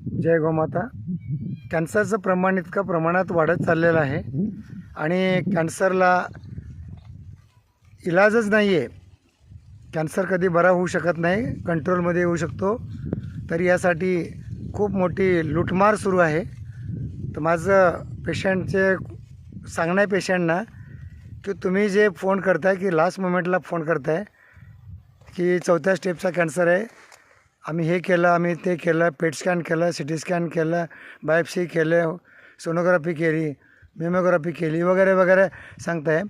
जय गोमाता कॅन्सरचं प्रमाण इतकं प्रमाणात वाढत चाललेलं आहे. आणि कॅन्सरला इलाजच नाही आहे कॅन्सर कधी बरा होऊ शकत नाही कंट्रोलमध्ये येऊ शकतो. तर यासाठी खूप मोठी लूटमार सुरू आहे. तर माझं पेशंटचे सांगणं आहे पेशंटना की तुम्ही जे फोन करताय की लास्ट मोमेंटला फोन करताय की चौथ्या स्टेपचा कॅन्सर आहे आम्ही हे केलं आम्ही ते केलं पेट स्कॅन केलं सी टी स्कॅन केलं बायोप्सी केलं सोनोग्राफी केली मेमोग्राफी केली वगैरे वगैरे सांगताय.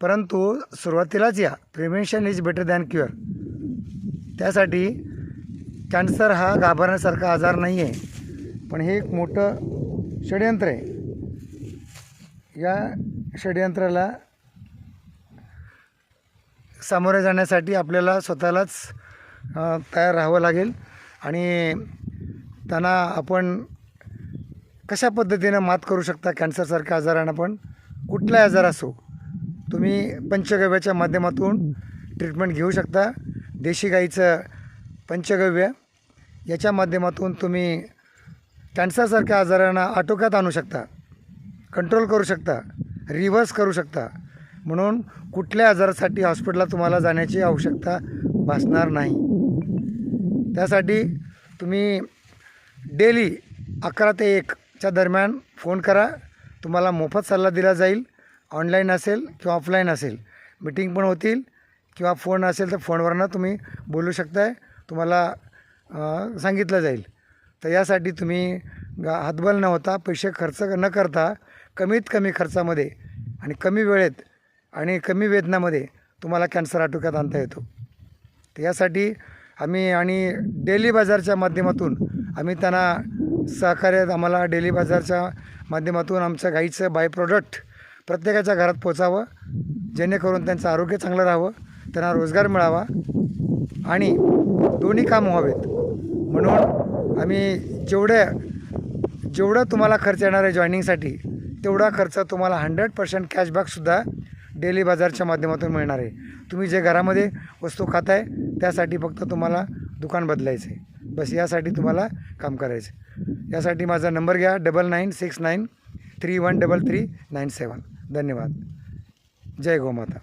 परंतु सुरुवातीलाच या. Prevention is better than cure त्यासाठी कॅन्सर हा घाबरण्यासारखा आजार नाही आहे पण हे एक मोठं षडयंत्र आहे. या षडयंत्राला सामोरे जाण्यासाठी आपल्याला स्वतःलाच तयार राहावं लागेल. आणि त्यांना आपण कशा पद्धतीनं मात करू शकता कॅन्सरसारख्या आजारांना पण? कुठलाही आजार असो तुम्ही पंचगव्याच्या माध्यमातून ट्रीटमेंट घेऊ शकता. देशी गाईचं पंचगव्य याच्या माध्यमातून तुम्ही कॅन्सरसारख्या आजारांना आटोक्यात आणू शकता कंट्रोल करू शकता रिव्हर्स करू शकता. म्हणून कुठल्या आजारासाठी हॉस्पिटलला तुम्हाला जाण्याची आवश्यकता भासणार नाही. त्यासाठी तुम्ही डेली अकरा ते एकच्या दरम्यान फोन करा. तुम्हाला मोफत सल्ला दिला जाईल. ऑनलाईन असेल किंवा ऑफलाईन असेल. मिटिंग पण होतील किंवा फोन असेल तर फोनवरनं तुम्ही बोलू शकताय. तुम्हाला सांगितलं जाईल. तर यासाठी तुम्ही हातबल न होता पैसे खर्च न करता कमीत कमी खर्चामध्ये आणि कमी वेळेत आणि कमी वेतनामध्ये तुम्हाला कॅन्सर आटोक्यात आणता येतो. तर यासाठी आम्ही आणि डेली बाजारच्या माध्यमातून आम्ही त्यांना सहकार्य आम्हाला डेली बाजारच्या माध्यमातून आमच्या गाईचं बाय प्रोडक्ट प्रत्येकाच्या घरात पोचावं जेणेकरून त्यांचं आरोग्य चांगलं राहावं त्यांना रोजगार मिळावा आणि दोन्ही काम व्हावेत. म्हणून आम्ही जेवढ्या जेवढं तुम्हाला खर्च येणार आहे जॉईनिंगसाठी तेवढा खर्च तुम्हाला हंड्रेड पर्सेंट कॅशबॅकसुद्धा डेली बाजारच्या माध्यमातून मिळणार आहे. तुम्ही जे घरामध्ये वस्तू खाताय त्यासाठी फक्त तुम्हाला दुकान बदलायचं आहे बस यासाठी तुम्हाला काम करायचं आहे. यासाठी माझा नंबर घ्या double nine six nine three one double three nine seven. धन्यवाद. जय गोमाता.